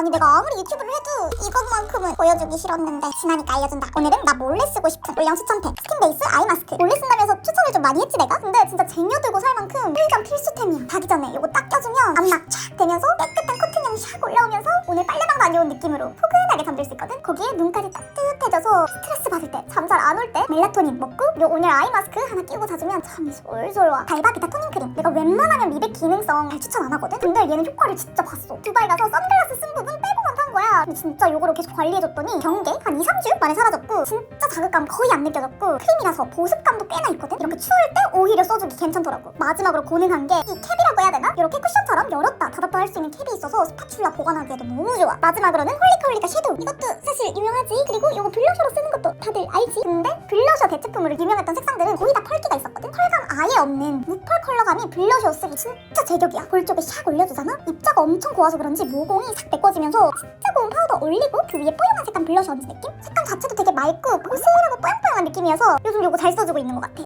아니 내가 아무리 유튜브를 해도 이것만큼은 보여주기 싫었는데 지나니까 알려준다. 오늘은 나 몰래 쓰고 싶은 올영 추천템 스킨 베이스 아이 마스크. 몰래 쓴다면서 추천을 좀 많이 했지 내가? 근데 진짜 쟁여들고 살 만큼 필장 필수템이야. 자기 전에 이거 딱 껴주면 앞막 촥 되면서 깨끗한 커튼향 샥 올라오면서 오늘 빨래방 다녀온 느낌으로 포근하게 잠들 수 있거든? 거기에 눈까지 따뜻해져서 스트레스 받을 때 잠잘 안 올 때 멜라토닌 먹고 요 오늘 아이 마스크 하나 끼고 자주면 잠이 솔솔 와. 달바 비타 토닝 크림. 내가 웬만하면 미백 기능성 잘 추천 안 하거든? 근데 얘는 효과를 진짜 봤어. 두바이 가서 선글라스 쓴 부분 빼고만 산 거야 근데 진짜 요거로 계속 관리해줬더니 경계 한 2, 3주 만에 사라졌고 진짜 자극감 거의 안 느껴졌고 크림이라서 보습감도 꽤나 있거든? 이렇게 추울 때 오히려 써주기 괜찮더라고. 마지막으로 고능한 게 이 캡이라고 해야 되나? 이렇게 쿠션처럼 열었다 닫았다 할 수 있는 캡이 있어서 스파츌라 보관하기에도 너무 좋아. 마지막으로는 홀리카홀리카 섀도우. 이것도 사실 유명하지? 그리고 이거 블러셔로 쓰는 것도 다들 알지? 근데 블러셔 대체품으로 유명했던 색상들은 거의 다 펄기가 아예 없는 무펄 컬러감이 블러셔 쓰기 진짜 제격이야. 볼 쪽에 샥 올려주잖아? 입자가 엄청 고와서 그런지 모공이 싹 메꿔지면서 진짜 고운 파우더 올리고 그 위에 뽀용한 색감 블러셔 얹은 느낌? 색감 자체도 되게 맑고 보슬하고 뽀용뽀용한 느낌이어서 요즘 요거 잘 써주고 있는 것 같아